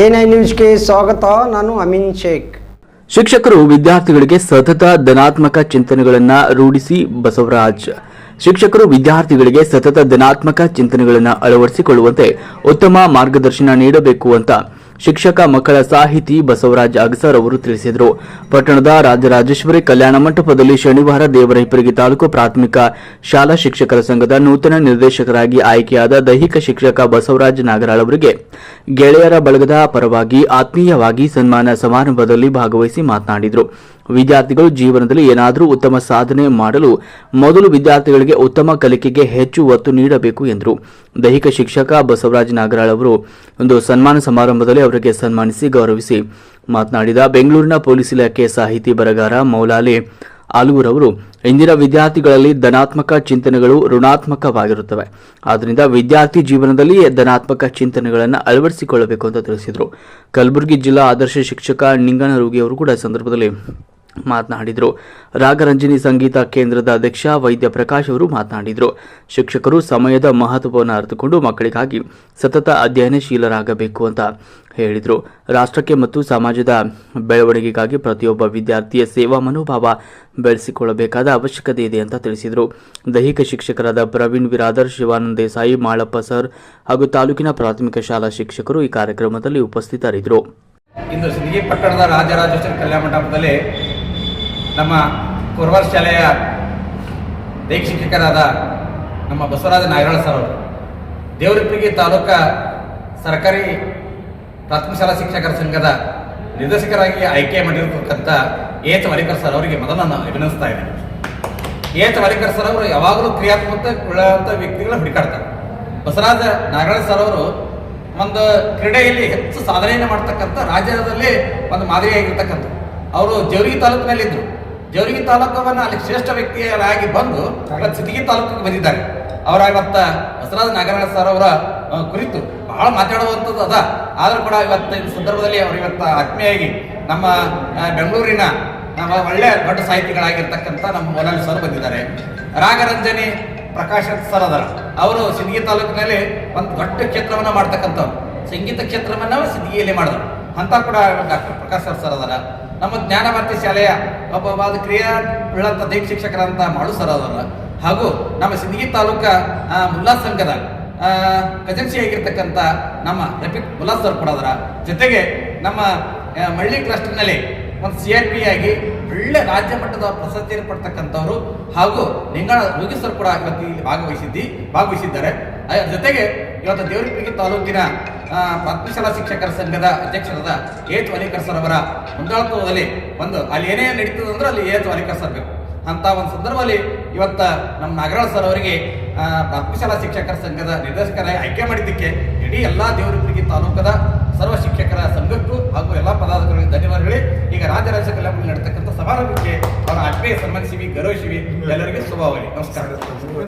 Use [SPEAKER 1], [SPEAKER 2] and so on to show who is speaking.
[SPEAKER 1] N I ನ್ಯೂಸ್ಗೆ ಸ್ವಾಗತ, ನಾನು ಅಮಿನ್ ಶೇಖ್.
[SPEAKER 2] ಶಿಕ್ಷಕರು ವಿದ್ಯಾರ್ಥಿಗಳಿಗೆ ಸತತ ಧನಾತ್ಮಕ ಚಿಂತನೆಗಳನ್ನ ರೂಢಿಸಿ ಬಸವರಾಜ್. ಶಿಕ್ಷಕರು ವಿದ್ಯಾರ್ಥಿಗಳಿಗೆ ಸತತ ಧನಾತ್ಮಕ ಚಿಂತನೆಗಳನ್ನು ಅಳವಡಿಸಿಕೊಳ್ಳುವಂತೆ ಉತ್ತಮ ಮಾರ್ಗದರ್ಶನ ನೀಡಬೇಕು ಅಂತ ಶಿಕ್ಷಕ ಮಕ್ಕಳ ಸಾಹಿತಿ ಬಸವರಾಜ್ ಅಗಸರ್ ಅವರು ತಿಳಿಸಿದರು. ಪಟ್ಟಣದ ರಾಜರಾಜೇಶ್ವರಿ ಕಲ್ಯಾಣ ಮಂಟಪದಲ್ಲಿ ಶನಿವಾರ ದೇವರಹಿಪರಿಗೆ ತಾಲೂಕು ಪ್ರಾಥಮಿಕ ಶಾಲಾ ಶಿಕ್ಷಕರ ಸಂಘದ ನೂತನ ನಿರ್ದೇಶಕರಾಗಿ ಆಯ್ಕೆಯಾದ ದೈಹಿಕ ಶಿಕ್ಷಕ ಬಸವರಾಜ್ ನಾಗರಾಳ್ ಅವರಿಗೆ ಗೆಳೆಯರ ಬಳಗದ ಪರವಾಗಿ ಆತ್ಮೀಯವಾಗಿ ಸನ್ಮಾನ ಸಮಾರಂಭದಲ್ಲಿ ಭಾಗವಹಿಸಿ ಮಾತನಾಡಿದರು. ವಿದ್ಯಾರ್ಥಿಗಳು ಜೀವನದಲ್ಲಿ ಏನಾದರೂ ಉತ್ತಮ ಸಾಧನೆ ಮಾಡಲು ಮೊದಲು ವಿದ್ಯಾರ್ಥಿಗಳಿಗೆ ಉತ್ತಮ ಕಲಿಕೆಗೆ ಹೆಚ್ಚು ಒತ್ತು ನೀಡಬೇಕು ಎಂದರು. ದೈಹಿಕ ಶಿಕ್ಷಕ ಬಸವರಾಜ ನಾಗರಾಳ್ ಅವರು ಒಂದು ಸನ್ಮಾನ ಸಮಾರಂಭದಲ್ಲಿ ಅವರಿಗೆ ಸನ್ಮಾನಿಸಿ ಗೌರವಿಸಿ ಮಾತನಾಡಿದ ಬೆಂಗಳೂರಿನ ಪೊಲೀಸ್ ಇಲಾಖೆ ಸಾಹಿತಿ ಬರಗಾರ ಮೌಲಾಲಿ ಆಲೂರ್ ಅವರು, ಇಂದಿನ ವಿದ್ಯಾರ್ಥಿಗಳಲ್ಲಿ ಧನಾತ್ಮಕ ಚಿಂತನೆಗಳು ಋಣಾತ್ಮಕವಾಗಿರುತ್ತವೆ. ಆದ್ದರಿಂದ ವಿದ್ಯಾರ್ಥಿ ಜೀವನದಲ್ಲಿ ಧನಾತ್ಮಕ ಚಿಂತನೆಗಳನ್ನು ಅಳವಡಿಸಿಕೊಳ್ಳಬೇಕು ಅಂತ ತಿಳಿಸಿದರು. ಕಲಬುರಗಿ ಜಿಲ್ಲಾ ಆದರ್ಶ ಶಿಕ್ಷಕ ನಿಂಗನರುಗಿ ಅವರು ಕೂಡ ಸಂದರ್ಭದಲ್ಲಿ ಮಾತನಾಡಿದರು. ರಾಗರಂಜನಿ ಸಂಗೀತ ಕೇಂದ್ರದ ಅಧ್ಯಕ್ಷ ವೈದ್ಯ ಪ್ರಕಾಶ್ ಅವರು ಮಾತನಾಡಿದರು. ಶಿಕ್ಷಕರು ಸಮಯದ ಮಹತ್ವವನ್ನು ಅರಿತುಕೊಂಡು ಮಕ್ಕಳಿಗಾಗಿ ಸತತ ಅಧ್ಯಯನಶೀಲರಾಗಬೇಕು ಅಂತ ಹೇಳಿದರು. ರಾಷ್ಟ್ರಕ್ಕೆ ಮತ್ತು ಸಮಾಜದ ಬೆಳವಣಿಗೆಗಾಗಿ ಪ್ರತಿಯೊಬ್ಬ ವಿದ್ಯಾರ್ಥಿಯ ಸೇವಾ ಮನೋಭಾವ ಬೆಳೆಸಿಕೊಳ್ಳಬೇಕಾದ ಅವಶ್ಯಕತೆ ಇದೆ ಅಂತ ತಿಳಿಸಿದರು. ದೈಹಿಕ ಶಿಕ್ಷಕರಾದ ಪ್ರವೀಣ್ ವಿರಾದರ್, ಶಿವಾನಂದ ದೇಸಾಯಿ, ಮಾಳಪ್ಪ ಸರ್ ಹಾಗೂ ತಾಲೂಕಿನ ಪ್ರಾಥಮಿಕ ಶಾಲಾ ಶಿಕ್ಷಕರು ಈ ಕಾರ್ಯಕ್ರಮದಲ್ಲಿ ಉಪಸ್ಥಿತರಿದ್ದರು.
[SPEAKER 3] ಇಂದು ಪಟ್ಟಣದ ರಾಜರಾಜೇಶ್ವರಿ ಕಲ್ಯಾಣ ಮಂಟಪದಲ್ಲಿ ನಮ್ಮ ಕುರ್ವಾರ್ ಶಾಲೆಯ ದೈಹಿಕ ಶಿಕ್ಷಕರಾದ ನಮ್ಮ ಬಸವರಾಜ ನಾಗರಾಳ ಸರ್ ಅವರು. ದೇವರಿಪ್ಪಿಗೆ ತಾಲೂಕಾ ಸರ್ಕಾರಿ ಪ್ರಾಥಮಿಕ ಶಾಲಾ ಶಿಕ್ಷಕರ ಸಂಘದ ನಿರ್ದೇಶಕರಾಗಿ ಆಯ್ಕೆ ಮಾಡಿರತಕ್ಕಂಥ ಏತ ವಲಿಕರ್ ಸರ್ ಅವರಿಗೆ ಮೊದಲು ನಾನು ಅಭಿನಂದಿಸ್ತಾ ಇದ್ದೇನೆ. ಏತ ವಲಿಕರ್ ಸರ್ ಅವರು ಯಾವಾಗಲೂ ಕ್ರಿಯಾತ್ಮಕ ಉಳ್ಳಂಥ ವ್ಯಕ್ತಿಗಳ ಹುಡುಕಾಡ್ತಾರೆ. ಬಸವರಾಜ ನಾಗರಾಳ ಸರ್ ಅವರು ಒಂದು ಕ್ರೀಡೆಯಲ್ಲಿ ಹೆಚ್ಚು ಸಾಧನೆಯನ್ನು ಮಾಡ್ತಕ್ಕಂಥ ರಾಜ್ಯದಲ್ಲಿ ಒಂದು ಮಾದರಿಯಾಗಿರ್ತಕ್ಕಂಥ ಅವರು ಜವರಿಗೆ ತಾಲೂಕಿನಲ್ಲಿದ್ದರು. ಜವರಿಗೆ ತಾಲೂಕವನ್ನ ಅಲ್ಲಿ ಶ್ರೇಷ್ಠ ವ್ಯಕ್ತಿಯರಾಗಿ ಬಂದು ಸಿದ್ಧಗಿ ತಾಲೂಕಿಗೆ ಬಂದಿದ್ದಾರೆ. ಅವರ ಇವತ್ತ ಬಸವರಾಜ ನಾಗರಾಜ ಸರ್ ಅವರ ಕುರಿತು ಬಹಳ ಮಾತಾಡುವಂಥದ್ದು ಅದ. ಆದ್ರೂ ಕೂಡ ಇವತ್ತಿನ ಸಂದರ್ಭದಲ್ಲಿ ಅವರು ಇವತ್ತ ಆತ್ಮೀಯಾಗಿ ನಮ್ಮ ಬೆಂಗಳೂರಿನ ನಮ್ಮ ಒಳ್ಳೆಯ ದೊಡ್ಡ ಸಾಹಿತಿಗಳಾಗಿರ್ತಕ್ಕಂಥ ನಮ್ಮ ಮೊದಲ ಸರ್ ಬಂದಿದ್ದಾರೆ. ರಾಗರಂಜನಿ ಪ್ರಕಾಶ್ ಸರ್ ಅದರ. ಅವರು ಸಿಂದಗಿ ತಾಲೂಕಿನಲ್ಲಿ ಒಂದು ದೊಡ್ಡ ಕ್ಷೇತ್ರವನ್ನ ಮಾಡ್ತಕ್ಕಂಥವ್ರು. ಸಂಗೀತ ಕ್ಷೇತ್ರವನ್ನ ಸಿಂದಗಿಯಲ್ಲಿ ಮಾಡಿದ್ರು. ಅಂತ ಕೂಡ ಡಾಕ್ಟರ್ ಪ್ರಕಾಶ್ ಸರ್ ಅದರ. ನಮ್ಮ ಜ್ಞಾನಭಾರತಿ ಶಾಲೆಯ ಒಬ್ಬ ಅದು ಕ್ರಿಯಾ ಉಳ್ಳಂಥ ದೈಹಿಕ ಶಿಕ್ಷಕರಂತ ಮಾಡು ಸರ್ ಅದರ. ಹಾಗೂ ನಮ್ಮ ಸಿಂದಗಿ ತಾಲೂಕ ಮುಲ್ಲಾ ಸಂಘದ ಕಜನ್ಸಿ ಆಗಿರ್ತಕ್ಕಂಥ ನಮ್ಮ ರಫೀಕ್ ಮುಲ್ಲಾ ಸರ್ ಕೂಡ ಅದರ. ಜೊತೆಗೆ ನಮ್ಮ ಮಳ್ಳಿ ಕ್ಲಸ್ಟರ್ನಲ್ಲಿ ಒಂದು ಸಿ ಆರ್ ಪಿ ಆಗಿ ಒಳ್ಳೆ ರಾಜ್ಯ ಮಟ್ಟದ ಪ್ರಶಸ್ತಿಯನ್ನು ಪಡ್ತಕ್ಕಂಥವ್ರು ಹಾಗೂ ಲಿಂಗಾಣ ಯೋಗಿ ಸರ್ ಕೂಡ ಇವತ್ತು ಭಾಗವಹಿಸಿದ್ದಿ ಭಾಗವಹಿಸಿದ್ದಾರೆ. ಜೊತೆಗೆ ಇವತ್ತು ದೇವರಿಪರಿಗೆ ತಾಲೂಕಿನ ಪ್ರಾಥಮಿಕ ಶಿಕ್ಷಕರ ಸಂಘದ ಅಧ್ಯಕ್ಷರಾದ ಏತ್ ವಾಲಿಕರ್ ಸರ್ ಅವರ ಮುಂದಾಳತ್ವದಲ್ಲಿ ಒಂದು ಅಲ್ಲಿ ಏನೇ ನಡೀತದೆ ಅಂದ್ರೆ ಅಲ್ಲಿ ಏತ್ ವಾಲಿಕರ್ ಸರ್ ಬೇಕು. ಅಂತ ಒಂದು ಸಂದರ್ಭದಲ್ಲಿ ಇವತ್ತ ನಮ್ಮ ನಾಗರಾಜ್ ಸರ್ ಅವರಿಗೆ ಆ, ಪ್ರಾಥಮಿಕ ಶಿಕ್ಷಕರ ಸಂಘದ ನಿರ್ದೇಶಕರಾಗಿ ಆಯ್ಕೆ ಮಾಡಿದ್ದಕ್ಕೆ ಇಡೀ ಎಲ್ಲಾ ದೇವರಿಗೆ ತಾಲೂಕದ ಸರ್ವ ಶಿಕ್ಷಕರ ಸಂಘಕ್ಕೂ ಹಾಗೂ ಎಲ್ಲಾ ಪದಾಧಿಕಾರಿಗಳಿಗೆ ಹೇಳಿ ಈಗ ರಾಜ್ಯ ರಾಜ್ಯ ಕಲ್ಯಾಣ ನಡೆತಕ್ಕಂಥ ಸಮಾರಂಭಕ್ಕೆ ಅವರ ಆತ್ಮೀಯ ಸನ್ಮಾನಿಸಿವಿ ಗೌರವಿಸಿವಿ. ಎಲ್ಲರಿಗೆ ಶುಭವಾಗಲಿ ನಮಸ್ಕಾರ.